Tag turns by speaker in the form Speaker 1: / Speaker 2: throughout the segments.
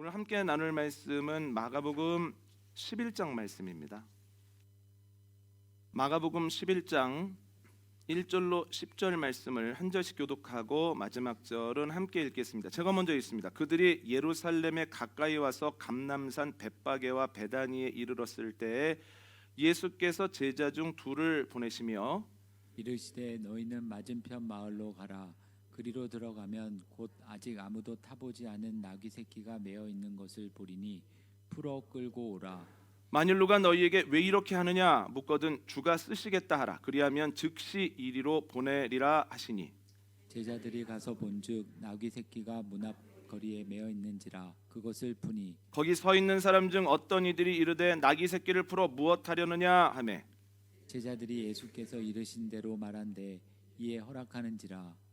Speaker 1: 오늘 함께 나눌 말씀은 마가복음 11장 말씀입니다. 마가복음 11장 1절로 10절 말씀을 한 절씩 교독하고 마지막 절은 함께 읽겠습니다. 제가 먼저 읽습니다. 그들이 예루살렘에 가까이 와서 감남산 벳바게와 베다니에 이르렀을 때에 예수께서 제자 중 둘을 보내시며
Speaker 2: 이르시되 너희는 맞은편 마을로 가라 그리로 들어가면 곧 아직 아무도 타보지 않은 나귀 새끼가 매어 있는 것을 보리니 풀어 끌고 오라.
Speaker 1: 만일 누가 너희에게 왜 이렇게 하느냐? 묻거든 주가 쓰시겠다 하라. 그리하면 즉시 이리로 보내리라 하시니.
Speaker 2: 제자들이 가서 본즉 나귀 새끼가 문 앞 거리에 매어 있는지라 그것을 푸니.
Speaker 1: 거기 서 있는 사람 중 어떤 이들이 이르되 나귀 새끼를 풀어 무엇하려느냐 하매.
Speaker 2: 제자들이 예수께서 이르신 대로 말한데 이에 허락하는지라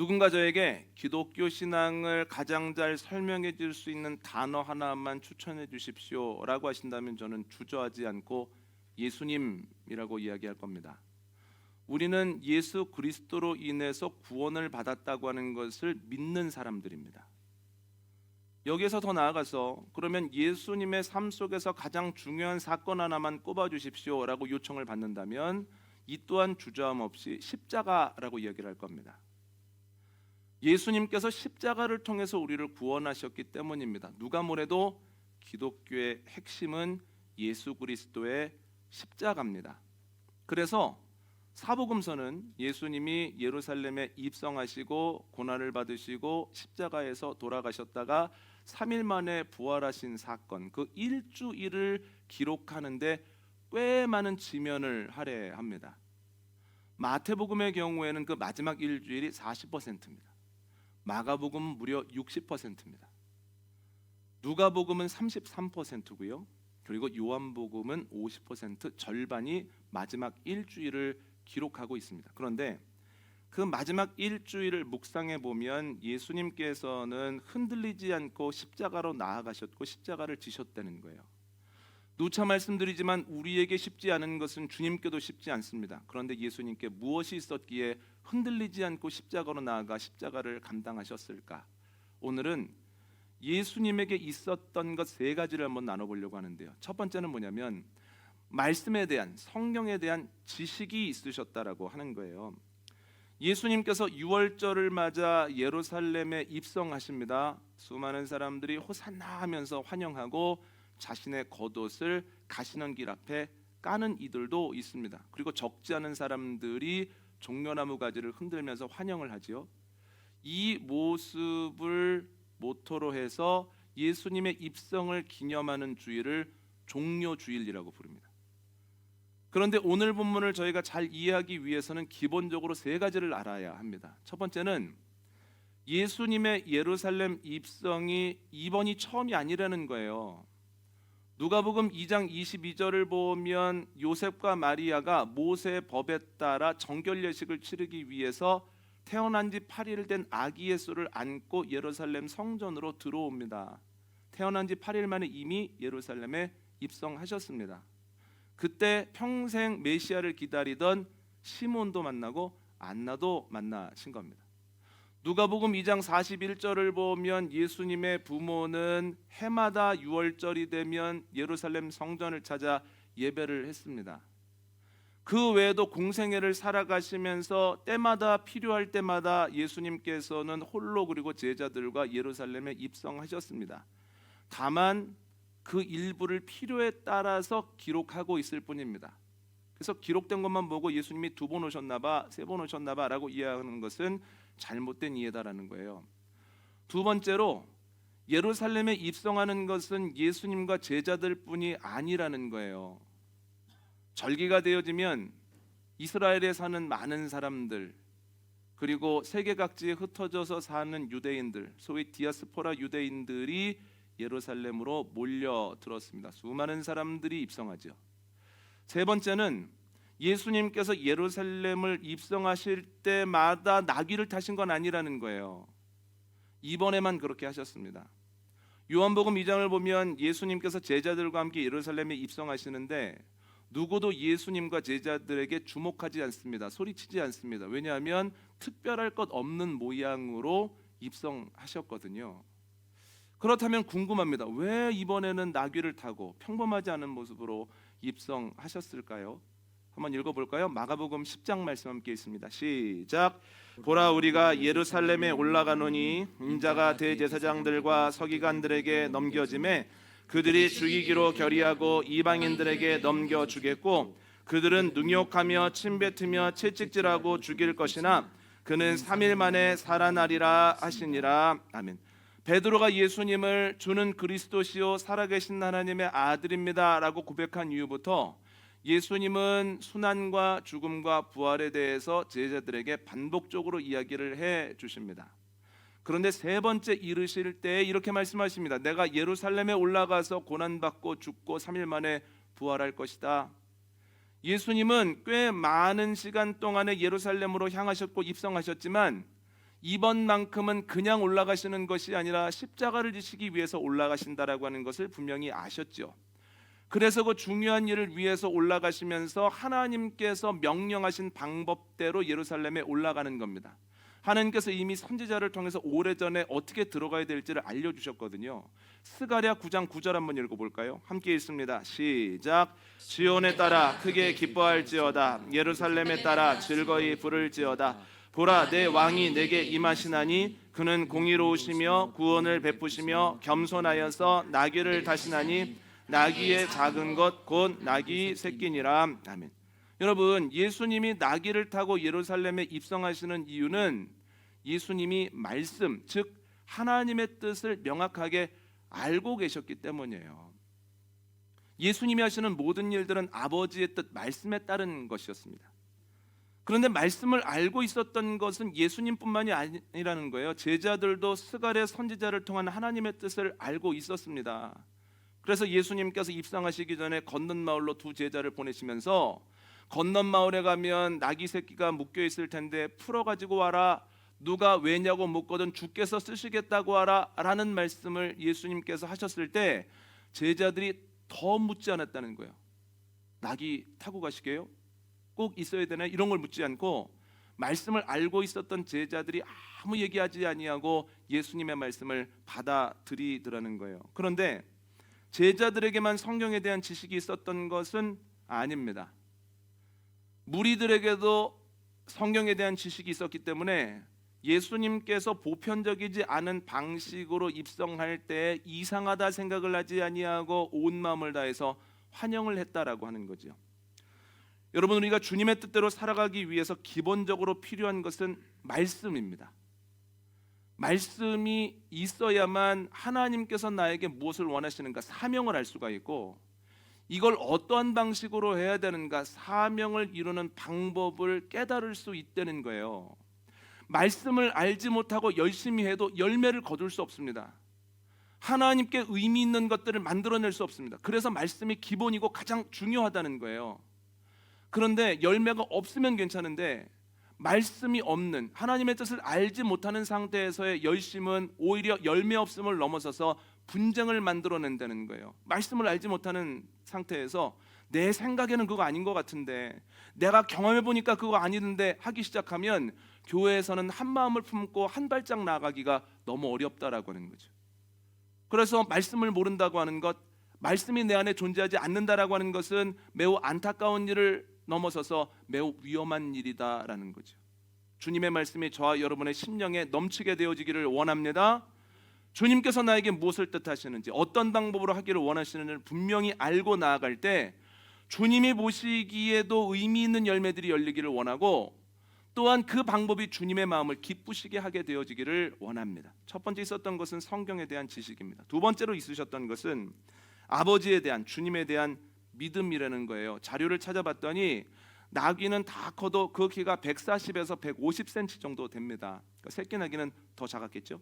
Speaker 1: 누군가 저에게 기독교 신앙을 가장 잘 설명해 줄 수 있는 단어 하나만 추천해 주십시오라고 하신다면 저는 주저하지 않고 예수님이라고 이야기할 겁니다. 우리는 예수 그리스도로 인해서 구원을 받았다고 하는 것을 믿는 사람들입니다. 여기에서 더 나아가서 그러면 예수님의 삶 속에서 가장 중요한 사건 하나만 꼽아 주십시오라고 요청을 받는다면 이 또한 주저함 없이 십자가라고 이야기를 할 겁니다. 예수님께서 십자가를 통해서 우리를 구원하셨기 때문입니다. 누가 뭐래도 기독교의 핵심은 예수 그리스도의 십자가입니다. 그래서 사복음서는 예수님이 예루살렘에 입성하시고 고난을 받으시고 십자가에서 돌아가셨다가 3일 만에 부활하신 사건 그 일주일을 기록하는데 꽤 많은 지면을 할애합니다. 마태복음의 경우에는 그 마지막 일주일이 40%입니다. 마가복음은 무려 60%입니다. 누가복음은 33%고요. 그리고 요한복음은 50% 절반이 마지막 일주일을 기록하고 있습니다. 그런데 그 마지막 일주일을 묵상해 보면 예수님께서는 흔들리지 않고 십자가로 나아가셨고 십자가를 지셨다는 거예요. 누차 말씀드리지만 우리에게 쉽지 않은 것은 주님께도 쉽지 않습니다. 그런데 예수님께 무엇이 있었기에 흔들리지 않고 십자가로 나아가 십자가를 감당하셨을까? 오늘은 예수님에게 있었던 것 세 가지를 한번 나눠보려고 하는데요. 첫 번째는 뭐냐면 말씀에 대한 성령에 대한 지식이 있으셨다라고 하는 거예요. 예수님께서 유월절을 맞아 예루살렘에 입성하십니다. 수많은 사람들이 호산나 하면서 환영하고 자신의 겉옷을 가시는 길 앞에 까는 이들도 있습니다. 그리고 적지 않은 사람들이 종려나무 가지를 흔들면서 환영을 하지요. 이 모습을 모토로 해서 예수님의 입성을 기념하는 주일을 종료주일이라고 부릅니다. 그런데 오늘 본문을 저희가 잘 이해하기 위해서는 기본적으로 세 가지를 알아야 합니다. 첫 번째는 예수님의 예루살렘 입성이 이번이 처음이 아니라는 거예요. 누가복음 2장 22절을 보면 요셉과 마리아가 모세 법에 따라 정결 예식을 치르기 위해서 태어난 지 8일 된 아기 예수를 안고 예루살렘 성전으로 들어옵니다. 태어난 지 8일 만에 이미 예루살렘에 입성하셨습니다. 그때 평생 메시아를 기다리던 시몬도 만나고 안나도 만나신 겁니다. 누가복음 2장 41절을 보면 예수님의 부모는 해마다 6월절이 되면 예루살렘 성전을 찾아 예배를 했습니다. 그 외에도 공생애를 살아가시면서 때마다 필요할 때마다 예수님께서는 홀로 그리고 제자들과 예루살렘에 입성하셨습니다. 다만 그 일부를 필요에 따라서 기록하고 있을 뿐입니다. 그래서 기록된 것만 보고 예수님이 두 번 오셨나 봐, 세 번 오셨나 봐라고 이해하는 것은 잘못된 이해다라는 거예요. 두 번째로 예루살렘에 입성하는 것은 예수님과 제자들뿐이 아니라는 거예요. 절기가 되어지면 이스라엘에 사는 많은 사람들 그리고 세계 각지에 흩어져서 사는 유대인들, 소위 디아스포라 유대인들이 예루살렘으로 몰려들었습니다. 수많은 사람들이 입성하죠. 세 번째는 예수님께서 예루살렘을 입성하실 때마다 나귀를 타신 건 아니라는 거예요. 이번에만 그렇게 하셨습니다. 요한복음 2장을 보면 예수님께서 제자들과 함께 예루살렘에 입성하시는데 누구도 예수님과 제자들에게 주목하지 않습니다. 소리치지 않습니다. 왜냐하면 특별할 것 없는 모양으로 입성하셨거든요. 그렇다면 궁금합니다. 왜 이번에는 나귀를 타고 평범하지 않은 모습으로 입성하셨을까요? 한번 읽어볼까요? 마가복음 10장 말씀 함께 있습니다. 시작. 보라 우리가 예루살렘에 올라가노니 인자가 대제사장들과 서기관들에게 넘겨짐에 그들이 죽이기로 결의하고 이방인들에게 넘겨 주겠고 그들은 능욕하며 침뱉으며 채찍질하고 죽일 것이나 그는 3일 만에 살아나리라 하시니라. 아멘. 베드로가 예수님을 주는 그리스도시요 살아계신 하나님의 아들입니다라고 고백한 이후부터 예수님은 순환과 죽음과 부활에 대해서 제자들에게 반복적으로 이야기를 해 주십니다. 그런데 세 번째 이르실 때 이렇게 말씀하십니다. 내가 예루살렘에 올라가서 고난 받고 죽고 3일 만에 부활할 것이다. 예수님은 꽤 많은 시간 동안에 예루살렘으로 향하셨고 입성하셨지만 이번만큼은 그냥 올라가시는 것이 아니라 십자가를 지시기 위해서 올라가신다라고 하는 것을 분명히 아셨죠. 그래서 그 중요한 일을 위해서 올라가시면서 하나님께서 명령하신 방법대로 예루살렘에 올라가는 겁니다. 하나님께서 이미 선지자를 통해서 오래전에 어떻게 들어가야 될지를 알려 주셨거든요. 스가랴 9장 9절 한번 읽어 볼까요? 함께 읽습니다. 시작. 지온에 따라 크게 기뻐할지어다. 예루살렘에 따라 즐거이 부를지어다. 보라 내 왕이 내게 임하시나니 그는 공의로우시며 구원을 베푸시며 겸손하여서 나귀를 타시나니 나귀의 작은 것 곧 나귀 새끼니라. 아멘. 여러분, 예수님이 나귀를 타고 예루살렘에 입성하시는 이유는 예수님이 말씀, 즉 하나님의 뜻을 명확하게 알고 계셨기 때문이에요. 예수님이 하시는 모든 일들은 아버지의 뜻, 말씀에 따른 것이었습니다. 그런데 말씀을 알고 있었던 것은 예수님뿐만이 아니라는 거예요. 제자들도 스갈의 선지자를 통한 하나님의 뜻을 알고 있었습니다. 그래서 예수님께서 입상하시기 전에 건넌 마을로 두 제자를 보내시면서 건넌 마을에 가면 나귀 새끼가 묶여 있을 텐데 풀어 가지고 와라. 누가 왜냐고 묻거든 주께서 쓰시겠다고 하라라는 말씀을 예수님께서 하셨을 때 제자들이 더 묻지 않았다는 거예요. 나귀 타고 가시게요? 꼭 있어야 되나 이런 걸 묻지 않고 말씀을 알고 있었던 제자들이 아무 얘기하지 아니하고 예수님의 말씀을 받아들이더라는 거예요. 그런데 제자들에게만 성경에 대한 지식이 있었던 것은 아닙니다. 무리들에게도 성경에 대한 지식이 있었기 때문에 예수님께서 보편적이지 않은 방식으로 입성할 때 이상하다 생각을 하지 아니하고 온 마음을 다해서 환영을 했다라고 하는 거죠. 여러분 우리가 주님의 뜻대로 살아가기 위해서 기본적으로 필요한 것은 말씀입니다. 말씀이 있어야만 하나님께서 나에게 무엇을 원하시는가 사명을 알 수가 있고 이걸 어떠한 방식으로 해야 되는가 사명을 이루는 방법을 깨달을 수 있다는 거예요. 말씀을 알지 못하고 열심히 해도 열매를 거둘 수 없습니다. 하나님께 의미 있는 것들을 만들어낼 수 없습니다. 그래서 말씀이 기본이고 가장 중요하다는 거예요. 그런데 열매가 없으면 괜찮은데 말씀이 없는 하나님의 뜻을 알지 못하는 상태에서의 열심은 오히려 열매 없음을 넘어서서 분쟁을 만들어낸다는 거예요. 말씀을 알지 못하는 상태에서 내 생각에는 그거 아닌 것 같은데 내가 경험해 보니까 그거 아니는데 하기 시작하면 교회에서는 한 마음을 품고 한 발짝 나아가기가 너무 어렵다라고 하는 거죠. 그래서 말씀을 모른다고 하는 것, 말씀이 내 안에 존재하지 않는다라고 하는 것은 매우 안타까운 일을 넘어서서 매우 위험한 일이다라는 거죠. 주님의 말씀이 저와 여러분의 심령에 넘치게 되어지기를 원합니다. 주님께서 나에게 무엇을 뜻하시는지 어떤 방법으로 하기를 원하시는지를 분명히 알고 나아갈 때 주님이 보시기에도 의미 있는 열매들이 열리기를 원하고 또한 그 방법이 주님의 마음을 기쁘시게 하게 되어지기를 원합니다. 첫 번째 있었던 것은 성경에 대한 지식입니다. 두 번째로 있으셨던 것은 아버지에 대한 주님에 대한 믿음이라는 거예요. 자료를 찾아봤더니 나귀는 다 커도 그 키가 140에서 150cm 정도 됩니다. 그러니까 새끼 나귀는 더 작았겠죠.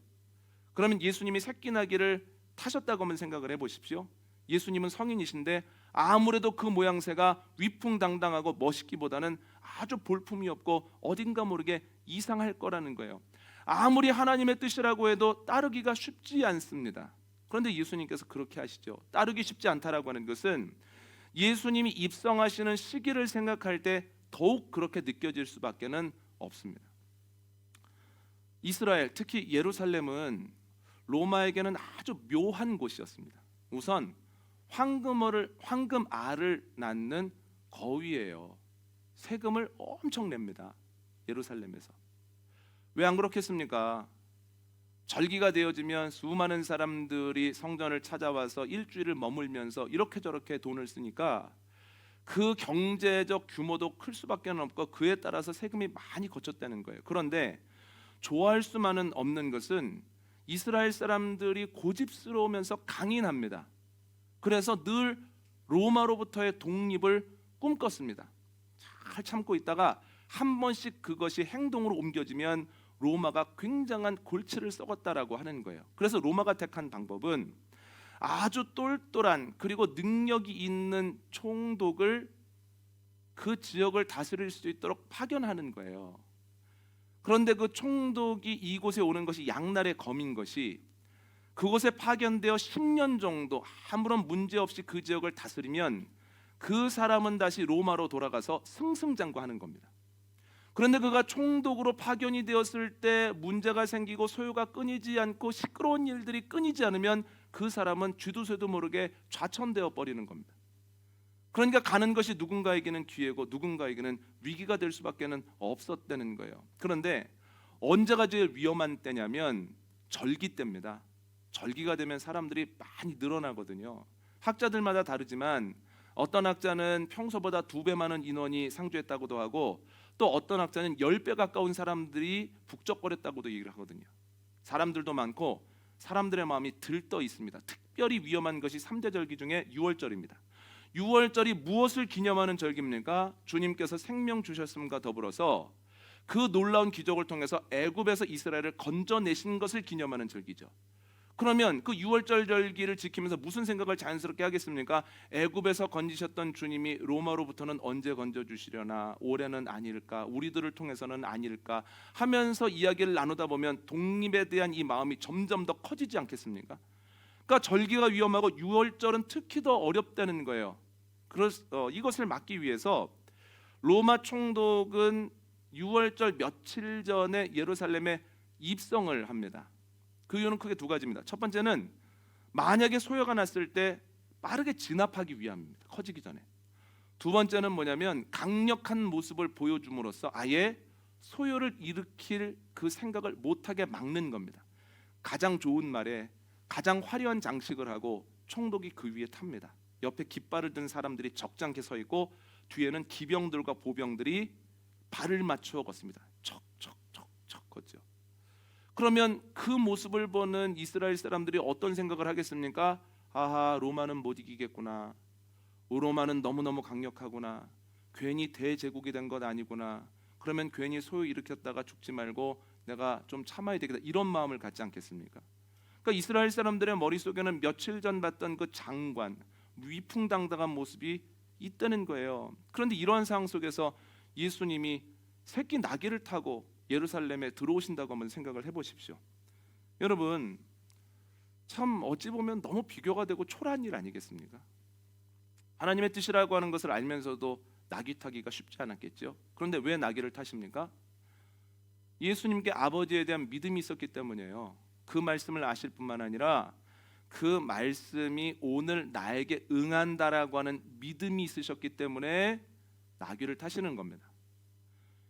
Speaker 1: 그러면 예수님이 새끼 나귀를 타셨다고 한번 생각을 해보십시오. 예수님은 성인이신데 아무래도 그 모양새가 위풍당당하고 멋있기보다는 아주 볼품이 없고 어딘가 모르게 이상할 거라는 거예요. 아무리 하나님의 뜻이라고 해도 따르기가 쉽지 않습니다. 그런데 예수님께서 그렇게 하시죠. 따르기 쉽지 않다라고 하는 것은 예수님이 입성하시는 시기를 생각할 때 더욱 그렇게 느껴질 수밖에는 없습니다. 이스라엘 특히 예루살렘은 로마에게는 아주 묘한 곳이었습니다. 우선 황금어를 황금 알을 낳는 거위예요. 세금을 엄청 냅니다. 예루살렘에서. 왜 안 그렇겠습니까? 절기가 되어지면 수많은 사람들이 성전을 찾아와서 일주일을 머물면서 이렇게 저렇게 돈을 쓰니까 그 경제적 규모도 클 수밖에 없고 그에 따라서 세금이 많이 거쳤다는 거예요. 그런데 좋아할 수만은 없는 것은 이스라엘 사람들이 고집스러우면서 강인합니다. 그래서 늘 로마로부터의 독립을 꿈꿨습니다. 잘 참고 있다가 한 번씩 그것이 행동으로 옮겨지면 로마가 굉장한 골치를 썩었다라고 하는 거예요. 그래서 로마가 택한 방법은 아주 똘똘한 그리고 능력이 있는 총독을 그 지역을 다스릴 수 있도록 파견하는 거예요. 그런데 그 총독이 이곳에 오는 것이 양날의 검인 것이 그곳에 파견되어 10년 정도 아무런 문제 없이 그 지역을 다스리면 그 사람은 다시 로마로 돌아가서 승승장구하는 겁니다. 그런데 그가 총독으로 파견이 되었을 때 문제가 생기고 소요가 끊이지 않고 시끄러운 일들이 끊이지 않으면 그 사람은 쥐두새도 모르게 좌천되어 버리는 겁니다. 그러니까 가는 것이 누군가에게는 기회고 누군가에게는 위기가 될 수밖에는 없었다는 거예요. 그런데 언제가 제일 위험한 때냐면 절기 때입니다. 절기가 되면 사람들이 많이 늘어나거든요. 학자들마다 다르지만 어떤 학자는 평소보다 두 배 많은 인원이 상주했다고도 하고 또 어떤 학자는 10배 가까운 사람들이 북적거렸다고도 얘기를 하거든요. 사람들도 많고 사람들의 마음이 들떠 있습니다. 특별히 위험한 것이 3대 절기 중에 6월절입니다. 6월절이 무엇을 기념하는 절기입니까? 주님께서 생명 주셨음과 더불어서 그 놀라운 기적을 통해서 애굽에서 이스라엘을 건져내신 것을 기념하는 절기죠. 그러면 그 6월절 절기를 지키면서 무슨 생각을 자연스럽게 하겠습니까? 애굽에서 건지셨던 주님이 로마로부터는 언제 건져 주시려나? 올해는 아닐까? 우리들을 통해서는 아닐까? 하면서 이야기를 나누다 보면 독립에 대한 이 마음이 점점 더 커지지 않겠습니까? 그러니까 절기가 위험하고 6월절은 특히 더 어렵다는 거예요. 그럴, 어, 이것을 막기 위해서 로마 총독은 6월절 며칠 전에 예루살렘에 입성을 합니다. 그 이유는 크게 두 가지입니다. 첫 번째는 만약에 소요가 났을 때 빠르게 진압하기 위함입니다. 커지기 전에. 두 번째는 뭐냐면 강력한 모습을 보여줌으로써 아예 소요를 일으킬 그 생각을 못하게 막는 겁니다. 가장 좋은 말에 가장 화려한 장식을 하고 총독이 그 위에 탑니다. 옆에 깃발을 든 사람들이 적잖게 서 있고 뒤에는 기병들과 보병들이 발을 맞추어 걷습니다. 척척척척 걷죠. 그러면 그 모습을 보는 이스라엘 사람들이 어떤 생각을 하겠습니까? 아하 로마는 못 이기겠구나. 로마는 너무너무 강력하구나. 괜히 대제국이 된 것 아니구나. 그러면 괜히 소요 일으켰다가 죽지 말고 내가 좀 참아야 되겠다. 이런 마음을 갖지 않겠습니까? 그러니까 이스라엘 사람들의 머릿속에는 며칠 전 봤던 그 장관 위풍당당한 모습이 있다는 거예요. 그런데 이러한 상황 속에서 예수님이 새끼 나귀를 타고 예루살렘에 들어오신다고 한번 생각을 해보십시오. 여러분 참 어찌 보면 너무 비교가 되고 초라한 일 아니겠습니까? 하나님의 뜻이라고 하는 것을 알면서도 나귀 타기가 쉽지 않았겠죠. 그런데 왜 나귀를 타십니까? 예수님께 아버지에 대한 믿음이 있었기 때문이에요. 그 말씀을 아실 뿐만 아니라 그 말씀이 오늘 나에게 응한다라고 하는 믿음이 있으셨기 때문에 나귀를 타시는 겁니다.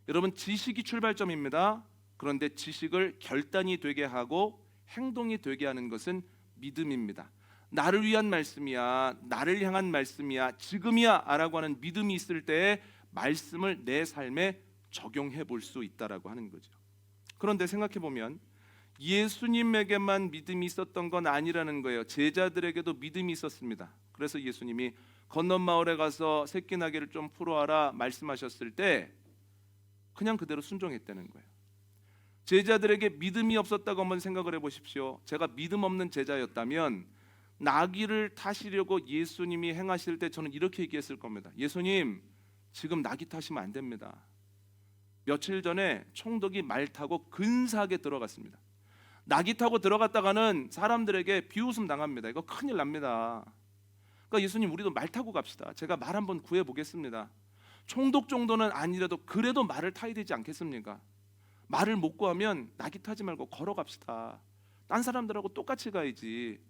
Speaker 1: 여러분 지식이 출발점입니다. 그런데 지식을 결단이 되게 하고 행동이 되게 하는 것은 믿음입니다. 나를 위한 말씀이야, 나를 향한 말씀이야, 지금이야라고 하는 믿음이 있을 때 말씀을 내 삶에 적용해 볼 수 있다라고 하는 거죠. 그런데 생각해 보면 예수님에게만 믿음이 있었던 건 아니라는 거예요. 제자들에게도 믿음이 있었습니다. 그래서 예수님이 건넌 마을에 가서 새끼 나귀를 좀 풀어와라 말씀하셨을 때 그냥 그대로 순종했다는 거예요. 제자들에게 믿음이 없었다고 한번 생각을 해보십시오. 제가 믿음 없는 제자였다면 나귀를 타시려고 예수님이 행하실 때 저는 이렇게 얘기했을 겁니다. 예수님, 지금 나귀 타시면 안 됩니다. 며칠 전에 총독이 말 타고 근사하게 들어갔습니다. 나귀 타고 들어갔다가는 사람들에게 비웃음 당합니다. 이거 큰일 납니다. 그러니까 예수님 우리도 말 타고 갑시다. 제가 말 한번 구해 보겠습니다. 총독 정도는 아니라도 그래도 말을 타야 되지 않겠습니까? 말을 못 구하면 나귀 타지 말고 걸어갑시다. 딴 사람들하고 똑같이 가야지.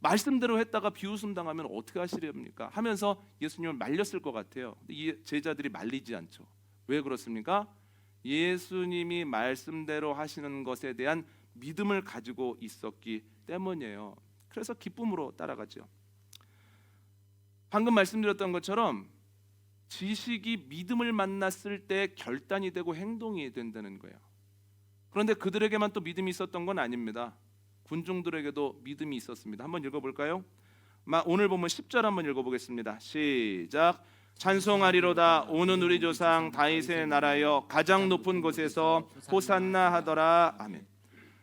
Speaker 1: 말씀대로 했다가 비웃음 당하면 어떻게 하시렵니까? 하면서 예수님을 말렸을 것 같아요. 이 제자들이 말리지 않죠. 왜 그렇습니까? 예수님이 말씀대로 하시는 것에 대한 믿음을 가지고 있었기 때문이에요. 그래서 기쁨으로 따라가죠. 방금 말씀드렸던 것처럼 지식이 믿음을 만났을 때 결단이 되고 행동이 된다는 거예요. 그런데 그들에게만 또 믿음이 있었던 건 아닙니다. 군중들에게도 믿음이 있었습니다. 한번 읽어볼까요? 마- 오늘 보면 10절 한번 읽어보겠습니다. 시작. 찬송하리로다 오는 우리 조상 다윗의 나라여 가장 높은 곳에서 호산나 하더라 아멘.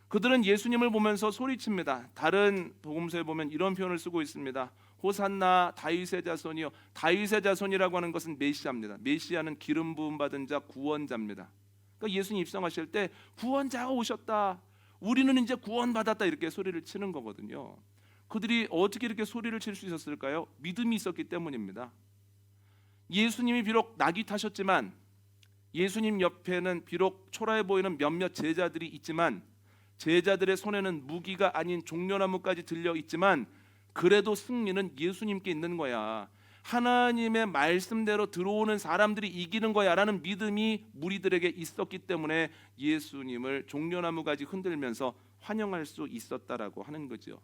Speaker 1: 그들은 예수님을 보면서 소리칩니다. 다른 복음서에 보면 이런 표현을 쓰고 있습니다. 호산나 다윗의 자손이요. 다윗의 자손이라고 하는 것은 메시아입니다. 메시아는 기름 부음 받은 자 구원자입니다. 그러니까 예수님 입성하실 때 구원자가 오셨다. 우리는 이제 구원받았다 이렇게 소리를 치는 거거든요. 그들이 어떻게 이렇게 소리를 칠 수 있었을까요? 믿음이 있었기 때문입니다. 예수님이 비록 낙이 타셨지만 예수님 옆에는 비록 초라해 보이는 몇몇 제자들이 있지만 제자들의 손에는 무기가 아닌 종려나무까지 들려 있지만 그래도 승리는 예수님께 있는 거야. 하나님의 말씀대로 들어오는 사람들이 이기는 거야라는 믿음이 무리들에게 있었기 때문에 예수님을 종려나무까지 흔들면서 환영할 수 있었다라고 하는 거죠.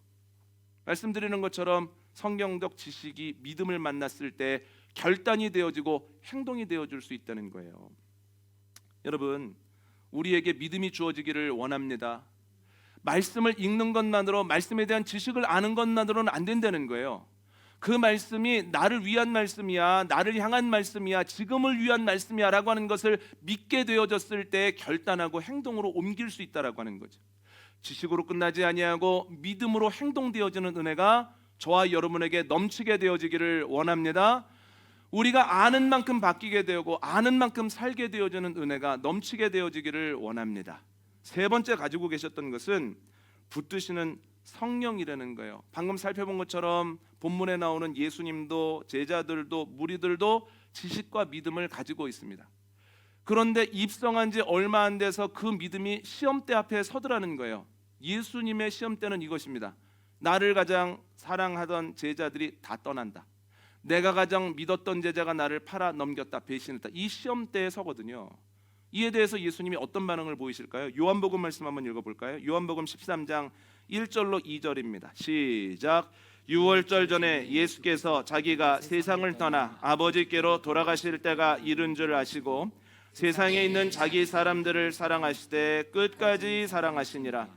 Speaker 1: 말씀드리는 것처럼 성경적 지식이 믿음을 만났을 때 결단이 되어지고 행동이 되어줄 수 있다는 거예요. 여러분, 우리에게 믿음이 주어지기를 원합니다. 말씀을 읽는 것만으로 말씀에 대한 지식을 아는 것만으로는 안 된다는 거예요. 그 말씀이 나를 위한 말씀이야, 나를 향한 말씀이야, 지금을 위한 말씀이야라고 하는 것을 믿게 되어졌을 때 결단하고 행동으로 옮길 수 있다라고 하는 거죠. 지식으로 끝나지 아니하고 믿음으로 행동되어지는 은혜가 저와 여러분에게 넘치게 되어지기를 원합니다. 우리가 아는 만큼 바뀌게 되고 아는 만큼 살게 되어지는 은혜가 넘치게 되어지기를 원합니다. 세 번째 가지고 계셨던 것은 붙드시는 성령이라는 거예요. 방금 살펴본 것처럼 본문에 나오는 예수님도 제자들도 무리들도 지식과 믿음을 가지고 있습니다. 그런데 입성한 지 얼마 안 돼서 그 믿음이 시험대 앞에 서더라는 거예요. 예수님의 시험대는 이것입니다. 나를 가장 사랑하던 제자들이 다 떠난다. 내가 가장 믿었던 제자가 나를 팔아 넘겼다, 배신했다. 이 시험대에 서거든요. 이에 대해서 예수님이 어떤 반응을 보이실까요? 요한복음 말씀 한번 읽어볼까요? 요한복음 13장 1절로 2절입니다. 시작. 6월절 전에 예수께서 자기가 세상을 떠나 아버지께로 돌아가실 때가 이른 줄 아시고 세상에 있는 자기 사람들을 사랑하시되 끝까지 사랑하시니라.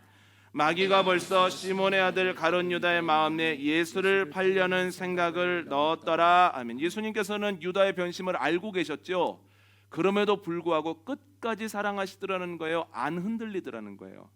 Speaker 1: 마귀가 벌써 시몬의 아들 가론 유다의 마음에 예수를 팔려는 생각을 넣었더라. 아멘. 예수님께서는 유다의 변심을 알고 계셨죠. 그럼에도 불구하고 끝까지 사랑하시더라는 거예요. 안 흔들리더라는 거예요.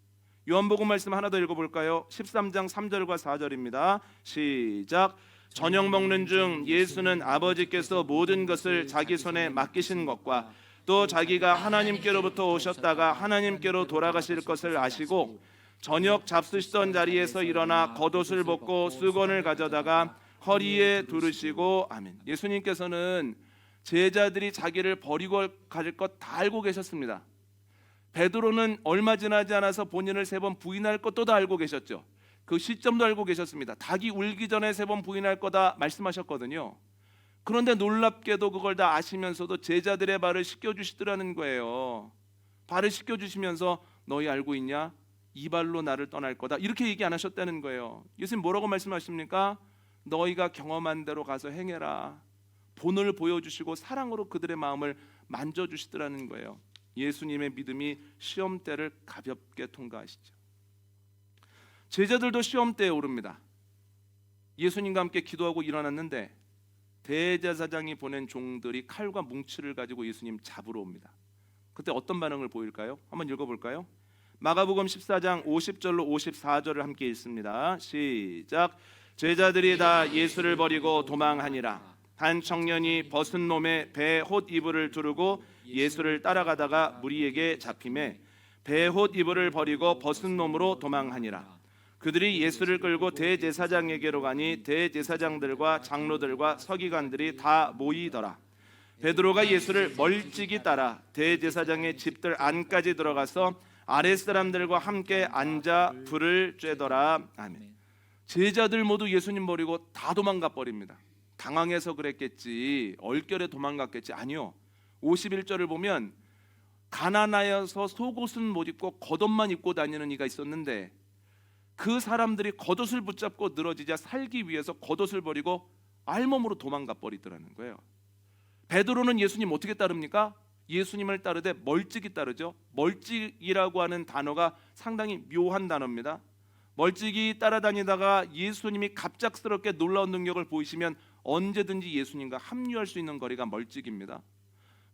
Speaker 1: 요한복음 말씀 하나 더 읽어볼까요? 13장 3절과 4절입니다. 시작. 저녁 먹는 중 예수는 아버지께서 모든 것을 자기 손에 맡기신 것과 또 자기가 하나님께로부터 오셨다가 하나님께로 돌아가실 것을 아시고 저녁 잡수시던 자리에서 일어나 겉옷을 벗고 수건을 가져다가 허리에 두르시고 아멘. 예수님께서는 제자들이 자기를 버리고 갈 것 다 알고 계셨습니다. 베드로는 얼마 지나지 않아서 본인을 세 번 부인할 것도 다 알고 계셨죠. 그 시점도 알고 계셨습니다. 닭이 울기 전에 세 번 부인할 거다 말씀하셨거든요. 그런데 놀랍게도 그걸 다 아시면서도 제자들의 발을 씻겨 주시더라는 거예요. 발을 씻겨 주시면서 너희 알고 있냐? 이 발로 나를 떠날 거다. 이렇게 얘기 안 하셨다는 거예요. 예수님 뭐라고 말씀하십니까? 너희가 경험한 대로 가서 행해라. 본을 보여주시고 사랑으로 그들의 마음을 만져주시더라는 거예요. 예수님의 믿음이 시험대를 가볍게 통과하시죠. 제자들도 시험대에 오릅니다. 예수님과 함께 기도하고 일어났는데 대제사장이 보낸 종들이 칼과 뭉치를 가지고 예수님 잡으러 옵니다. 그때 어떤 반응을 보일까요? 한번 읽어볼까요? 마가복음 14장 50절로 54절을 함께 읽습니다. 시작. 제자들이 다 예수를 버리고 도망하니라 한 청년이 벗은 놈의 배홑 이불을 두르고 예수를 따라가다가 무리에게 잡힘에 배홑 이불을 버리고 벗은 놈으로 도망하니라. 그들이 예수를 끌고 대제사장에게로 가니 대제사장들과 장로들과 서기관들이 다 모이더라. 베드로가 예수를 멀찍이 따라 대제사장의 집들 안까지 들어가서 아랫 사람들과 함께 앉아 불을 쬐더라. 아멘. 제자들 모두 예수님 버리고 다 도망가 버립니다. 당황해서 그랬겠지. 얼결에 도망갔겠지. 아니요. 51절을 보면 가난하여서 속옷은 못 입고 겉옷만 입고 다니는 이가 있었는데 그 사람들이 겉옷을 붙잡고 늘어지자 살기 위해서 겉옷을 버리고 알몸으로 도망가 버리더라는 거예요. 베드로는 예수님 어떻게 따릅니까? 예수님을 따르되 멀찍이 따르죠. 멀찍이라고 하는 단어가 상당히 묘한 단어입니다. 멀찍이 따라다니다가 예수님이 갑작스럽게 놀라운 능력을 보이시면 언제든지 예수님과 합류할 수 있는 거리가 멀찍입니다.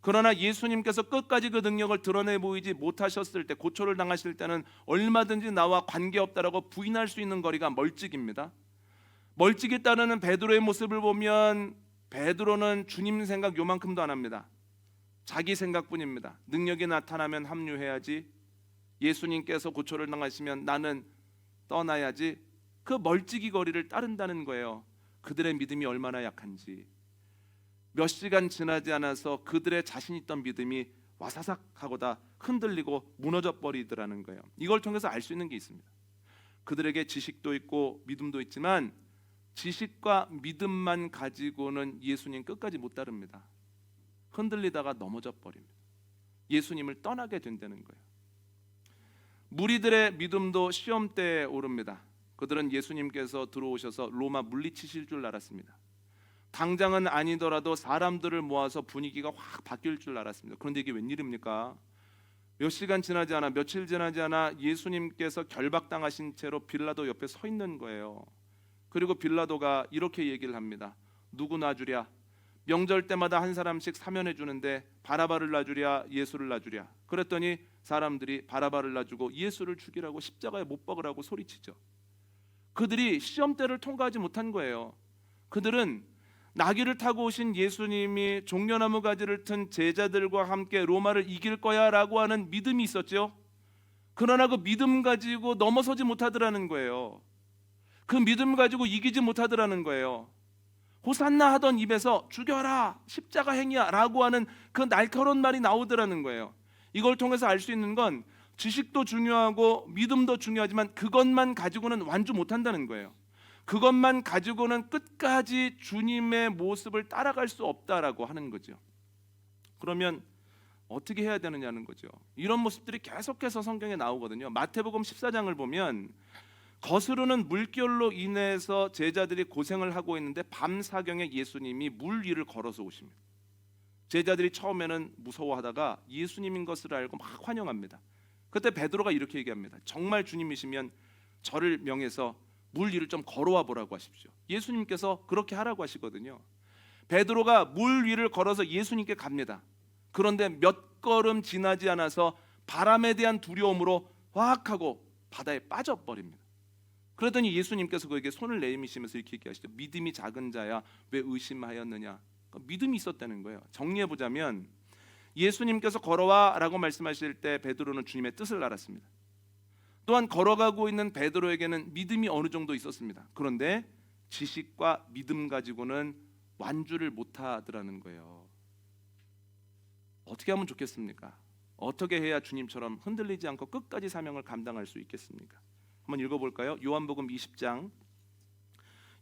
Speaker 1: 그러나 예수님께서 끝까지 그 능력을 드러내 보이지 못하셨을 때 고초를 당하실 때는 얼마든지 나와 관계없다라고 부인할 수 있는 거리가 멀찍입니다. 멀찍이 따르는 베드로의 모습을 보면 베드로는 주님 생각 요만큼도 안 합니다. 자기 생각뿐입니다. 능력이 나타나면 합류해야지. 예수님께서 고초를 당하시면 나는 떠나야지. 그 멀찍이 거리를 따른다는 거예요. 그들의 믿음이 얼마나 약한지. 몇 시간 지나지 않아서 그들의 자신 있던 믿음이 와사삭 하고 다 흔들리고 무너져 버리더라는 거예요. 이걸 통해서 알 수 있는 게 있습니다. 그들에게 지식도 있고 믿음도 있지만 지식과 믿음만 가지고는 예수님 끝까지 못 따릅니다. 흔들리다가 넘어져 버립니다. 예수님을 떠나게 된다는 거예요. 무리들의 믿음도 시험대에 오릅니다. 그들은 예수님께서 들어오셔서 로마 물리치실 줄 알았습니다. 당장은 아니더라도 사람들을 모아서 분위기가 확 바뀔 줄 알았습니다. 그런데 이게 웬일입니까? 몇 시간 지나지 않아 며칠 지나지 않아 예수님께서 결박당하신 채로 빌라도 옆에 서 있는 거예요. 그리고 빌라도가 이렇게 얘기를 합니다. 누구 놔주랴? 명절 때마다 한 사람씩 사면해 주는데 바라바를 놔주랴 예수를 놔주랴. 그랬더니 사람들이 바라바를 놔주고 예수를 죽이라고 십자가에 못 박으라고 소리치죠. 그들이 시험대를 통과하지 못한 거예요. 그들은 나귀를 타고 오신 예수님이 종려나무 가지를 튼 제자들과 함께 로마를 이길 거야라고 하는 믿음이 있었죠. 그러나 그 믿음 가지고 넘어서지 못하더라는 거예요. 그 믿음 가지고 이기지 못하더라는 거예요. 호산나 하던 입에서 죽여라 십자가 행이야라고 하는 그 날카로운 말이 나오더라는 거예요. 이걸 통해서 알 수 있는 건 지식도 중요하고 믿음도 중요하지만 그것만 가지고는 완주 못한다는 거예요. 그것만 가지고는 끝까지 주님의 모습을 따라갈 수 없다라고 하는 거죠. 그러면 어떻게 해야 되느냐는 거죠. 이런 모습들이 계속해서 성경에 나오거든요. 마태복음 14장을 보면 거스르는 물결로 인해서 제자들이 고생을 하고 있는데 밤 사경에 예수님이 물 위를 걸어서 오십니다. 제자들이 처음에는 무서워하다가 예수님인 것을 알고 막 환영합니다. 그때 베드로가 이렇게 얘기합니다. 정말 주님이시면 저를 명해서 물 위를 좀 걸어와 보라고 하십시오. 예수님께서 그렇게 하라고 하시거든요. 베드로가 물 위를 걸어서 예수님께 갑니다. 그런데 몇 걸음 지나지 않아서 바람에 대한 두려움으로 확 하고 바다에 빠져 버립니다. 그러더니 예수님께서 그에게 손을 내미시면서 이렇게 얘기하시죠. 믿음이 작은 자야 왜 의심하였느냐? 그러니까 믿음이 있었다는 거예요. 정리해 보자면 예수님께서 걸어와라고 말씀하실 때 베드로는 주님의 뜻을 알았습니다. 또한 걸어가고 있는 베드로에게는 믿음이 어느 정도 있었습니다. 그런데 지식과 믿음 가지고는 완주를 못하더라는 거예요. 어떻게 하면 좋겠습니까? 어떻게 해야 주님처럼 흔들리지 않고 끝까지 사명을 감당할 수 있겠습니까? 한번 읽어볼까요? 요한복음 20장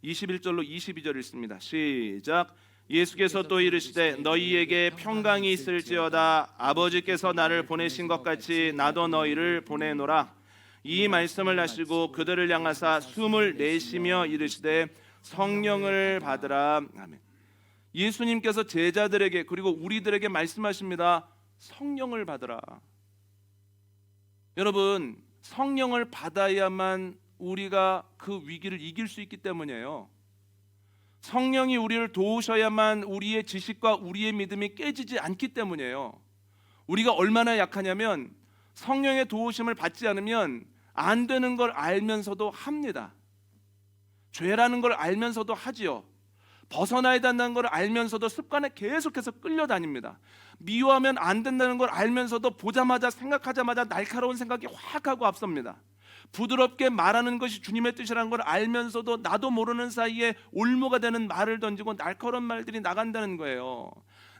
Speaker 1: 21절로 22절 읽습니다. 시작. 예수께서 또 이르시되 너희에게 평강이 있을지어다 아버지께서 나를 보내신 것 같이 나도 너희를 보내노라. 이 말씀을 하시고 그들을 향하사 숨을 내쉬며 이르시되 성령을 받으라. 아멘. 예수님께서 제자들에게 그리고 우리들에게 말씀하십니다. 성령을 받으라. 여러분, 성령을 받아야만 우리가 그 위기를 이길 수 있기 때문이에요. 성령이 우리를 도우셔야만 우리의 지식과 우리의 믿음이 깨지지 않기 때문이에요. 우리가 얼마나 약하냐면 성령의 도우심을 받지 않으면 안 되는 걸 알면서도 합니다. 죄라는 걸 알면서도 하지요. 벗어나야 된다는 걸 알면서도 습관에 계속해서 끌려다닙니다. 미워하면 안 된다는 걸 알면서도 보자마자 생각하자마자 날카로운 생각이 확 하고 앞섭니다. 부드럽게 말하는 것이 주님의 뜻이라는 걸 알면서도 나도 모르는 사이에 올무가 되는 말을 던지고 날카로운 말들이 나간다는 거예요.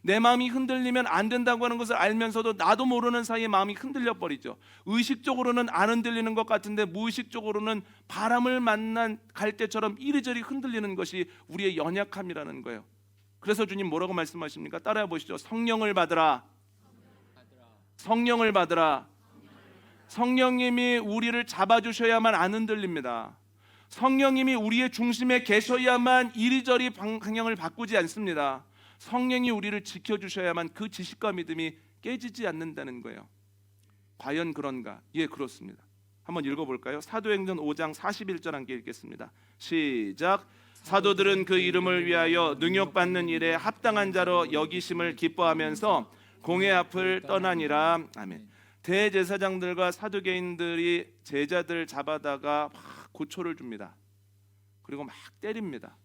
Speaker 1: 내 마음이 흔들리면 안 된다고 하는 것을 알면서도 나도 모르는 사이에 마음이 흔들려 버리죠. 의식적으로는 안 흔들리는 것 같은데 무의식적으로는 바람을 만난 갈대처럼 이리저리 흔들리는 것이 우리의 연약함이라는 거예요. 그래서 주님 뭐라고 말씀하십니까? 따라해 보시죠. 성령을 받으라. 성령을 받으라. 성령님이 우리를 잡아주셔야만 안 흔들립니다. 성령님이 우리의 중심에 계셔야만 이리저리 방향을 바꾸지 않습니다. 성령이 우리를 지켜주셔야만 그 지식과 믿음이 깨지지 않는다는 거예요. 과연 그런가? 예, 그렇습니다. 한번 읽어볼까요? 사도행전 5장 41절 함께 읽겠습니다. 시작. 사도들은 그 이름을 위하여 능욕받는 일에 합당한 자로 여기심을 기뻐하면서 공회 앞을 떠나니라. 아멘. 대제사장들과 사두개인들이 제자들 잡아다가 막 고초를 줍니다. 그리고 막 때립니다.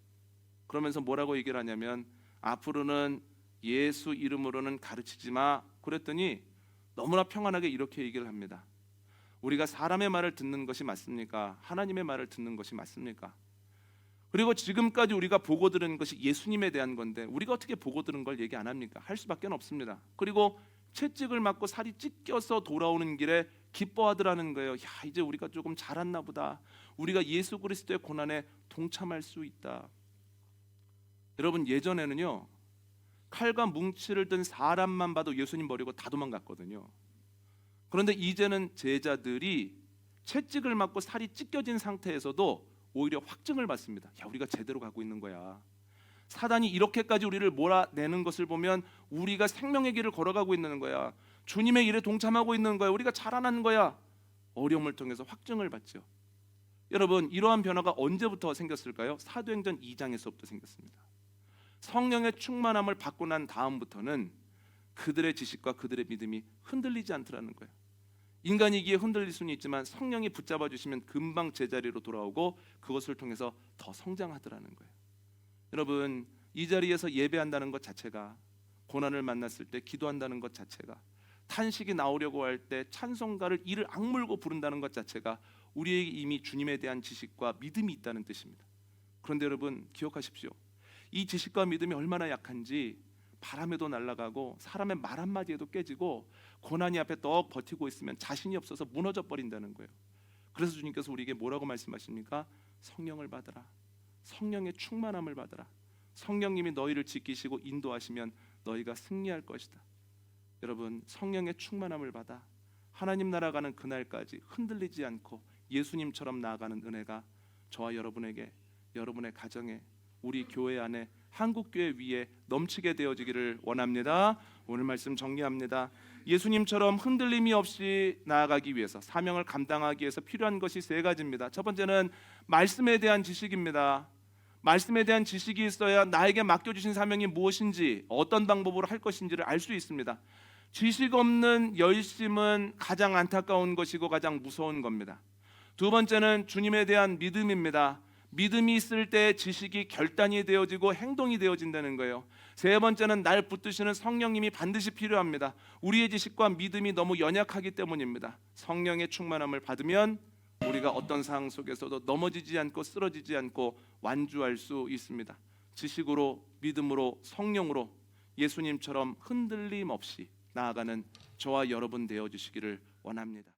Speaker 1: 그러면서 뭐라고 얘기를 하냐면 앞으로는 예수 이름으로는 가르치지 마. 그랬더니 너무나 평안하게 이렇게 얘기를 합니다. 우리가 사람의 말을 듣는 것이 맞습니까? 하나님의 말을 듣는 것이 맞습니까? 그리고 지금까지 우리가 보고 들은 것이 예수님에 대한 건데 우리가 어떻게 보고 들은 걸 얘기 안 합니까? 할 수밖에 없습니다. 그리고 채찍을 맞고 살이 찢겨서 돌아오는 길에 기뻐하더라는 거예요. 야 이제 우리가 조금 자랐나 보다. 우리가 예수 그리스도의 고난에 동참할 수 있다. 여러분 예전에는요 칼과 뭉치를 든 사람만 봐도 예수님 버리고 다 도망갔거든요. 그런데 이제는 제자들이 채찍을 맞고 살이 찢겨진 상태에서도 오히려 확증을 받습니다. 야 우리가 제대로 가고 있는 거야. 사단이 이렇게까지 우리를 몰아내는 것을 보면 우리가 생명의 길을 걸어가고 있는 거야. 주님의 일에 동참하고 있는 거야. 우리가 자라나는 거야. 어려움을 통해서 확증을 받죠. 여러분 이러한 변화가 언제부터 생겼을까요? 사도행전 2장에서부터 생겼습니다. 성령의 충만함을 받고 난 다음부터는 그들의 지식과 그들의 믿음이 흔들리지 않더라는 거예요. 인간이기에 흔들릴 수는 있지만 성령이 붙잡아 주시면 금방 제자리로 돌아오고 그것을 통해서 더 성장하더라는 거예요. 여러분 이 자리에서 예배한다는 것 자체가 고난을 만났을 때 기도한다는 것 자체가 탄식이 나오려고 할 때 찬송가를 이를 악물고 부른다는 것 자체가 우리에게 이미 주님에 대한 지식과 믿음이 있다는 뜻입니다. 그런데 여러분 기억하십시오. 이 지식과 믿음이 얼마나 약한지 바람에도 날아가고 사람의 말 한마디에도 깨지고 고난이 앞에 떡 버티고 있으면 자신이 없어서 무너져 버린다는 거예요. 그래서 주님께서 우리에게 뭐라고 말씀하십니까? 성령을 받으라. 성령의 충만함을 받으라. 성령님이 너희를 지키시고 인도하시면 너희가 승리할 것이다. 여러분 성령의 충만함을 받아 하나님 나라 가는 그날까지 흔들리지 않고 예수님처럼 나아가는 은혜가 저와 여러분에게 여러분의 가정에 우리 교회 안에 한국 교회 위에 넘치게 되어지기를 원합니다. 오늘 말씀 정리합니다. 예수님처럼 흔들림이 없이 나아가기 위해서 사명을 감당하기 위해서 필요한 것이 세 가지입니다. 첫 번째는 말씀에 대한 지식입니다. 말씀에 대한 지식이 있어야 나에게 맡겨주신 사명이 무엇인지 어떤 방법으로 할 것인지를 알 수 있습니다. 지식 없는 열심은 가장 안타까운 것이고 가장 무서운 겁니다. 두 번째는 주님에 대한 믿음입니다. 믿음이 있을 때 지식이 결단이 되어지고 행동이 되어진다는 거예요. 세 번째는 날 붙드시는 성령님이 반드시 필요합니다. 우리의 지식과 믿음이 너무 연약하기 때문입니다. 성령의 충만함을 받으면 우리가 어떤 상황 속에서도 넘어지지 않고 쓰러지지 않고 완주할 수 있습니다. 지식으로 믿음으로 성령으로 예수님처럼 흔들림 없이 나아가는 저와 여러분 되어 주시기를 원합니다.